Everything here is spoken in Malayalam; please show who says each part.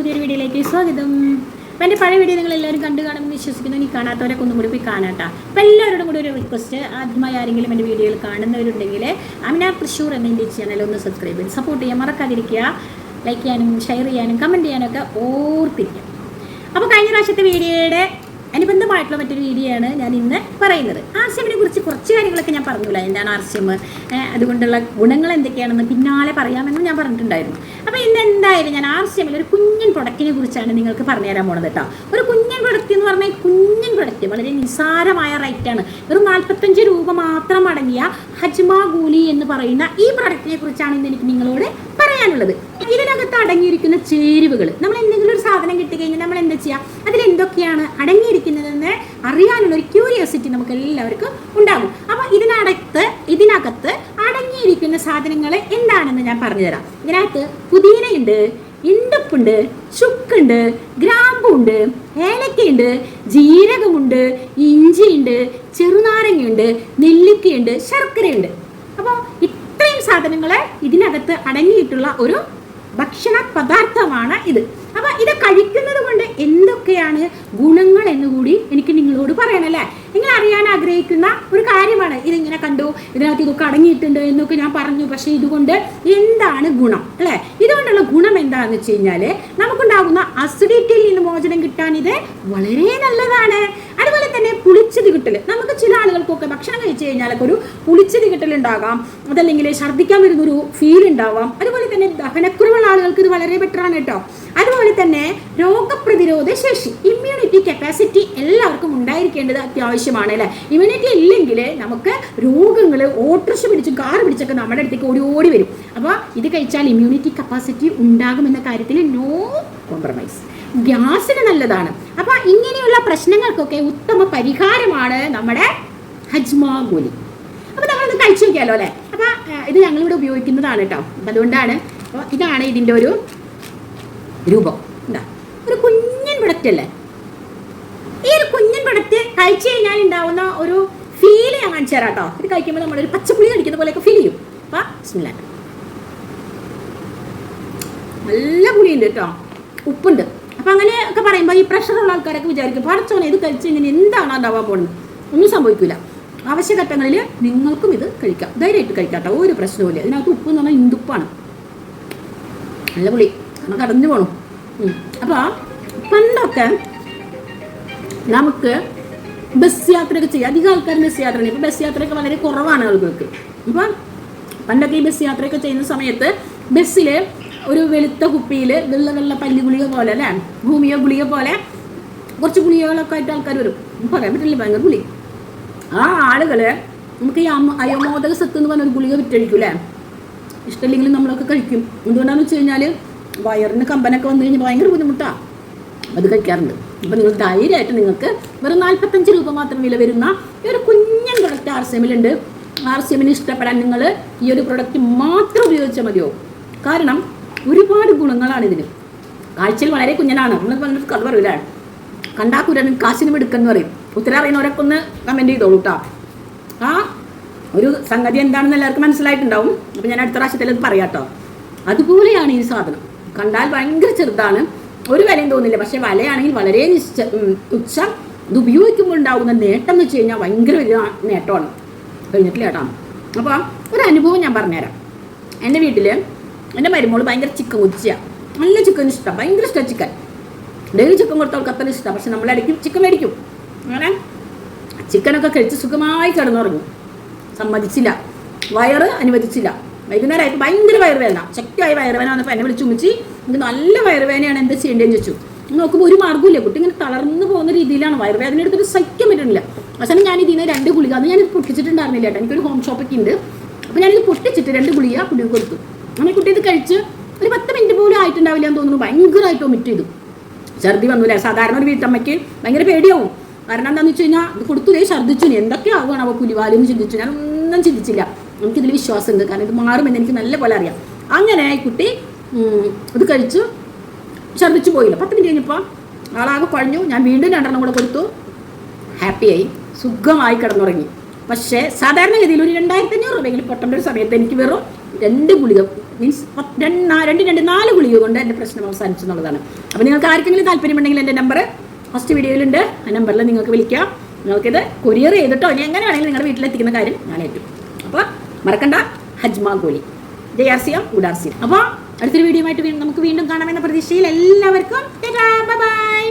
Speaker 1: പുതിയൊരു വീഡിയോയിലേക്ക് സ്വാഗതം. അപ്പം എന്റെ പഴയ വീഡിയോ നിങ്ങൾ എല്ലാവരും കണ്ടു കാണുമെന്ന് വിശ്വസിക്കുന്നു. ഇനി കാണാത്തവരൊക്കെ ഒന്നും കൂടി പോയി കാണാട്ടോ. അപ്പം എല്ലാവരോടും കൂടി ഒരു റിക്വസ്റ്റ് ആദ്യമായി ആരെങ്കിലും എന്റെ വീഡിയോയിൽ കാണുന്നവരുണ്ടെങ്കിൽ അമിന തൃശ്ശൂർ എന്ന എന്റെ ചാനൽ ഒന്ന് സബ്സ്ക്രൈബ് ചെയ്ത് സപ്പോർട്ട് ചെയ്യാൻ മറക്കാതിരിക്കുക. ലൈക്ക് ചെയ്യാനും ഷെയർ ചെയ്യാനും കമന്റ് ചെയ്യാനൊക്കെ ഓർത്തിരിക്കുക. അപ്പോൾ കഴിഞ്ഞ പ്രാവശ്യത്തെ വീഡിയോയുടെ അനുബന്ധമായിട്ടുള്ള മറ്റൊരു വീഡിയോ ആണ് ഞാൻ ഇന്ന് പറയുന്നത്. ആർ സി എമ്മിനെ കുറിച്ച് കുറച്ച് കാര്യങ്ങളൊക്കെ ഞാൻ പറഞ്ഞില്ല എന്താണ് ആർ സി എം അതുകൊണ്ടുള്ള ഗുണങ്ങൾ എന്തൊക്കെയാണെന്ന് പിന്നാലെ പറയാമെന്നും ഞാൻ പറഞ്ഞിട്ടുണ്ടായിരുന്നു. അപ്പോൾ ഇന്ന് എന്തായാലും ഞാൻ ആർ സി എമ്മിൽ ഒരു കുഞ്ഞൻ പ്രൊഡക്റ്റിനെ കുറിച്ചാണ് നിങ്ങൾക്ക് പറഞ്ഞുതരാൻ പോണത് കേട്ടോ. ഒരു കുഞ്ഞൻ പ്രൊഡക്റ്റ് എന്ന് പറഞ്ഞാൽ കുഞ്ഞൻ പ്രൊഡക്റ്റ് വളരെ നിസ്സാരമായ റേറ്റാണ് ഒരു നാൽപ്പത്തഞ്ച് രൂപ മാത്രം അടങ്ങിയ ഹജ്മ ഗൂലി എന്ന് പറയുന്ന ഈ പ്രൊഡക്റ്റിനെ കുറിച്ചാണ് ഇന്ന് എനിക്ക് നിങ്ങളോട് പറയാനുള്ളത് ഇതിനകത്ത് അടങ്ങിയിരിക്കുന്ന ചേരുവകൾ. നമ്മൾ എന്തെങ്കിലും ഒരു സാധനം കിട്ടിക്കഴിഞ്ഞാൽ നമ്മൾ എന്താ ചെയ്യുക അതിൽ എന്തൊക്കെയാണ് അടങ്ങിയിരിക്കുന്നതെന്ന് അറിയാനുള്ള ഒരു ക്യൂരിയോസിറ്റി നമുക്ക് എല്ലാവർക്കും ഉണ്ടാകും. അപ്പോൾ ഇതിനകത്ത് ഇതിനകത്ത് അടങ്ങിയിരിക്കുന്ന സാധനങ്ങൾ എന്താണെന്ന് ഞാൻ പറഞ്ഞുതരാം. ഇതിനകത്ത് പുതിനയുണ്ട് ഇണ്ടപ്പുണ്ട് ചുക്കുണ്ട് ഗ്രാമ്പുണ്ട് ഏലക്കയുണ്ട് ജീരകമുണ്ട് ഇഞ്ചിയുണ്ട് ചെറുനാരങ്ങയുണ്ട് നെല്ലിക്കയുണ്ട് ശർക്കരയുണ്ട്. സാധനങ്ങൾ ഇതിനകത്ത് അടങ്ങിയിട്ടുള്ള ഒരു ഭക്ഷണ പദാർത്ഥമാണ് ഇത്. അപ്പൊ ഇത് കഴിക്കുന്നത് കൊണ്ട് എന്തൊക്കെയാണ് ഗുണങ്ങൾ എന്ന് കൂടി എനിക്ക് നിങ്ങളോട് പറയണല്ലേ നിങ്ങൾ അറിയാൻ ആഗ്രഹിക്കുന്ന ഒരു കാര്യമാണ്. ഇതിങ്ങനെ കണ്ടു ഇതിനകത്ത് ഇതൊക്കെ അടങ്ങിയിട്ടുണ്ട് എന്നൊക്കെ ഞാൻ പറഞ്ഞു. പക്ഷേ ഇതുകൊണ്ട് എന്താണ് ഗുണം അല്ലേ? ഇതുകൊണ്ടുള്ള ഗുണം എന്താണെന്ന് വെച്ച് കഴിഞ്ഞാൽ നമുക്കുണ്ടാകുന്ന അസിഡിറ്റിയിൽ നിന്ന് മോചനം കിട്ടാൻ ഇത് വളരെ നല്ലതാണ്. അതുപോലെ തന്നെ പുളിച്ചത് കിട്ടൽ നമുക്ക് ചില ആളുകൾക്കൊക്കെ ഭക്ഷണം കഴിച്ചു കഴിഞ്ഞാലൊക്കെ ഒരു പുളിച്ചത് കിട്ടൽ ഉണ്ടാകാം അതല്ലെങ്കിൽ ഛർദ്ദിക്കാൻ വരുന്നൊരു ഫീൽ ഉണ്ടാവാം. അതുപോലെ തന്നെ ദഹനക്കുറവുള്ള ആളുകൾക്ക് ഇത് വളരെ ബെറ്ററാണ് കേട്ടോ. അതുപോലെ തന്നെ രോഗപ്രതിരോധ ശേഷി ഇമ്മ്യൂണിറ്റി കപ്പാസിറ്റി എല്ലാവർക്കും ഉണ്ടായിരിക്കേണ്ടത് അത്യാവശ്യമാണ് അല്ലേ? ഇമ്മ്യൂണിറ്റി ഇല്ലെങ്കിൽ നമുക്ക് രോഗങ്ങൾ ഓട്ടർഷ പിടിച്ചും കാർ പിടിച്ചൊക്കെ നമ്മുടെ അടുത്തേക്ക് ഓടി ഓടി വരും. അപ്പോൾ ഇത് കഴിച്ചാൽ ഇമ്മ്യൂണിറ്റി കപ്പാസിറ്റി ഉണ്ടാകുമെന്ന കാര്യത്തിൽ നോ കോംപ്രമൈസ് ഗ്യാസിന് നല്ലതാണ്. അപ്പോൾ ഇങ്ങനെയുള്ള പ്രശ്നങ്ങൾക്കൊക്കെ ഉത്തമ പരിഹാരമാണ് നമ്മുടെ ഹജ്മ ഗോലി. അപ്പോൾ നമ്മളൊന്ന് കഴിച്ചു നോക്കിയാലോ അല്ലേ? അപ്പോൾ ഇത് ഞങ്ങളിവിടെ ഉപയോഗിക്കുന്നതാണ് കേട്ടോ അപ്പം അതുകൊണ്ടാണ് അപ്പോൾ ഇതാണ് ഇതിന്റെ ഒരു രൂപം. എന്താ ഒരു കുഞ്ഞൻ പ്രൊഡക്റ്റ് അല്ലേ? ഈ ഒരു കുഞ്ഞൻ പ്രൊഡക്റ്റ് കഴിച്ചു കഴിഞ്ഞാൽ ഉണ്ടാവുന്ന ഒരു ഫീൽ ഞാൻ കാണിച്ചു തരാം കേട്ടോ ഇത് കഴിക്കുമ്പോൾ നമ്മളൊരു പച്ചപ്പുളി കടിക്കുന്ന പോലെയൊക്കെ ഫീൽ ചെയ്യും. അപ്പം ബിസ്മില്ലാ. നല്ല പുളിയുണ്ട് കേട്ടോ ഉപ്പുണ്ട്. അപ്പോൾ അങ്ങനെ ഒക്കെ പറയുമ്പോൾ ഈ പ്രഷറുള്ള ആൾക്കാരൊക്കെ വിചാരിക്കും പടച്ചോനെ ഇത് കഴിച്ച് കഴിഞ്ഞാൽ എന്താണ് ഉണ്ടാവാൻ പോകുന്നത് ഒന്നും സംഭവിക്കില്ല ആവശ്യഘട്ടങ്ങളിൽ നിങ്ങൾക്കും ഇത് കഴിക്കാം. ധൈര്യമായിട്ട് കഴിക്കാം കേട്ടോ. ഒരു പ്രശ്നവുമില്ല. ഇതിനകത്ത് ഉപ്പ് എന്ന് പറഞ്ഞാൽ ഇന്ദുപ്പാണ്. നല്ല പുളി നമുക്ക് അടഞ്ഞു പോകണം അപ്പോൾ പണ്ടൊക്കെ നമുക്ക് ബസ് യാത്രയൊക്കെ ചെയ്യാം. അധികം ആൾക്കാർ ബസ് യാത്ര ഇപ്പോൾ ബസ് യാത്രയൊക്കെ വളരെ കുറവാണ് ആളുകൾക്ക്. അപ്പം പണ്ടൊക്കെ ഈ ബസ് യാത്രയൊക്കെ ചെയ്യുന്ന സമയത്ത് ബസ്സിൽ ഒരു വെളുത്ത കുപ്പിയിൽ വെള്ള വെള്ള പല്ലി ഗുളിക പോലെ അല്ലേ? ഭൂമിയോ ഗുളിക പോലെ കുറച്ച് ഗുളികകളൊക്കെ ആയിട്ട് ആൾക്കാർ വരും. പറയാൻ പറ്റില്ല. ഭയങ്കര ഗുളി ആ ആളുകളെ നമുക്ക് ഈ അയമോദക സത്ത് എന്ന് പറഞ്ഞ ഒരു ഗുളിക വിറ്റഴിക്കും അല്ലേ ഇഷ്ടമില്ലെങ്കിലും നമ്മളൊക്കെ കഴിക്കും. എന്തുകൊണ്ടാണെന്ന് വെച്ച് കഴിഞ്ഞാൽ വയറിന് കമ്പനൊക്കെ വന്നു കഴിഞ്ഞാൽ ഭയങ്കര ബുദ്ധിമുട്ടാണ് അത് കഴിക്കാറുണ്ട്. അപ്പം നിങ്ങൾ ധൈര്യമായിട്ട് നിങ്ങൾക്ക് വെറും നാൽപ്പത്തഞ്ച് രൂപ മാത്രം വില വരുന്ന ഈ ഒരു കുഞ്ഞൻ പ്രൊഡക്റ്റ് ആർ സി എമ്മിലുണ്ട് ആർ സി എമ്മിന് ഇഷ്ടപ്പെടാൻ നിങ്ങൾ ഈ ഒരു പ്രൊഡക്റ്റ് മാത്രം ഉപയോഗിച്ചാൽ മതിയോ? കാരണം ഒരുപാട് ഗുണങ്ങളാണ് ഇതിന്. കാഴ്ചയിൽ വളരെ കുഞ്ഞനാണ്. നമ്മൾ പറഞ്ഞിട്ട് കഥ പറയൂലേ? കണ്ടാക്കൂരാണ് കാശിനും എടുക്കെന്ന് പറയും. ഉത്തരം അറിയുന്നവരൊക്കെ ഒന്ന് കമന്റ് ചെയ്തോളൂ കേട്ടോ ആ ഒരു സംഗതി എന്താണെന്ന് എല്ലാവർക്കും മനസ്സിലായിട്ടുണ്ടാവും. അപ്പം ഞാൻ അടുത്ത പ്രാവശ്യത്തിൽ അത് പറയാം കേട്ടോ അതുപോലെയാണ് ഈ സാധനം. കണ്ടാൽ ഭയങ്കര ചെറുതാണ്. ഒരു വിലയും തോന്നില്ല. പക്ഷെ വലയാണെങ്കിൽ വളരെ നിശ്ച തുച്ഛ. ഇത് ഉപയോഗിക്കുമ്പോൾ ഉണ്ടാകുന്ന നേട്ടം എന്ന് വെച്ച് കഴിഞ്ഞാൽ ഭയങ്കര വലിയ നേട്ടമാണ്. കഴിഞ്ഞിട്ടില്ല കേട്ടോ. അപ്പോൾ ഒരു അനുഭവം ഞാൻ പറഞ്ഞുതരാം. എന്റെ വീട്ടിൽ എന്റെ മരുമോൾ ഭയങ്കര ചിക്കൻ കൊച്ചിയാണ് നല്ല ചിക്കൻ ഇഷ്ടം. ഭയങ്കര ഇഷ്ടം ചിക്കൻ ഡെയിലി ചിക്കൻ കൊടുത്തവൾക്ക് അത്ര ഇഷ്ടം. പക്ഷെ നമ്മളിടയ്ക്ക് ചിക്കൻ മേടിക്കും. അങ്ങനെ ചിക്കനൊക്കെ കഴിച്ച് സുഖമായി കിടന്നുറങ്ങും. സമ്മതിച്ചില്ല. വയറ് അനുവദിച്ചില്ല. വൈകുന്നേരമായിട്ട് ഭയങ്കര വയറുവേദന. ശക്തിയായ വയറുവേദന വന്നപ്പോൾ എന്നെ വിളിച്ചു ഉമ്മിച്ച് എനിക്ക് നല്ല വയറുവേദനയാണ് എന്താ ചെയ്യേണ്ടതെന്ന് ചോദിച്ചു. നോക്കുമ്പോൾ ഒരു മാർഗമില്ല കുട്ടി ഇങ്ങനെ തളർന്നു പോകുന്ന രീതിയിലാണ് വയറുവേദന എടുത്തിട്ട് സഹിക്കാൻ പറ്റുന്നില്ല. അവസാനം ഞാൻ ഇതിന് രണ്ട് ഗുളിക അന്ന് ഞാനിത് പൊട്ടിച്ചിട്ടുണ്ടായിരുന്നില്ല കേട്ടോ. എനിക്കൊരു ഹോം ഷോപ്പൊക്കെ ഉണ്ട്. അപ്പോൾ ഞാനിത് പൊട്ടിച്ചിട്ട് രണ്ട് ഗുളിക കുട്ടി കൊടുത്തു. അങ്ങനെ കുട്ടി ഇത് കഴിച്ച് ഒരു പത്ത് മിനിറ്റ് പോലും ആയിട്ടുണ്ടാവില്ല എന്ന് തോന്നുന്നു. ഭയങ്കരമായിട്ട് ഒമിറ്റ് ചെയ്തു. ഛർദി വന്നില്ല? സാധാരണ ഒരു വീട്ടമ്മയ്ക്ക് ഭയങ്കര പേടിയാവും. കാരണം എന്താണെന്ന് വെച്ച് കഴിഞ്ഞാൽ ഇത് കൊടുത്തുലേ ഛർദ്ദിച്ചു എന്തൊക്കെ ആവുകയാണ് അവ പുലിവാലെന്ന് ചിന്തിച്ചു? ഞാൻ ഒന്നും ചിന്തിച്ചില്ല. എനിക്കിതിൽ വിശ്വാസമുണ്ട്. കാരണം ഇത് മാറുമെന്ന് എനിക്ക് നല്ല പോലെ അറിയാം. അങ്ങനെ ഈ കുട്ടി ഇത് കഴിച്ചു. ഛർദ്ദിച്ചു പോയില്ല. പത്ത് മിനിറ്റ് കഴിഞ്ഞപ്പോൾ ആളാകെ കുഴഞ്ഞു ഞാൻ വീണ്ടും രണ്ടെണ്ണം കൂടെ കൊടുത്തു. ഹാപ്പിയായി സുഖമായി കിടന്നുറങ്ങി. പക്ഷേ സാധാരണഗതിയിൽ ഒരു രണ്ടായിരത്തി അഞ്ഞൂറ് രൂപയെങ്കിലും പൊട്ടേണ്ട ഒരു സമയത്ത് എനിക്ക് വെറും രണ്ട് ഗുളിക മീൻസ് രണ്ട് രണ്ട് രണ്ട് നാല് ഗുളിക കൊണ്ട് എന്റെ പ്രശ്നം അവസാനിച്ചു എന്നുള്ളതാണ്. അപ്പോൾ നിങ്ങൾക്ക് ആർക്കെങ്കിലും താല്പര്യമുണ്ടെങ്കിൽ എന്റെ നമ്പർ ഫസ്റ്റ് വീഡിയോയിലുണ്ട് ആ നമ്പറിൽ നിങ്ങൾക്ക് വിളിക്കാം. നിങ്ങൾക്കിത് കൊറിയർ ചെയ്തിട്ടോ ഇനി എങ്ങനെ വേണമെങ്കിലും നിങ്ങളുടെ വീട്ടിലെത്തിക്കുന്ന കാര്യം ഞാൻ ഏറ്റു. അപ്പോൾ മറക്കണ്ട. ഹജ്മ ഗോലി. J R C M good R C അപ്പോൾ അടുത്തൊരു വീഡിയോ ആയിട്ട് നമുക്ക് വീണ്ടും കാണാമെന്ന പ്രതീക്ഷയിൽ എല്ലാവർക്കും ബൈ.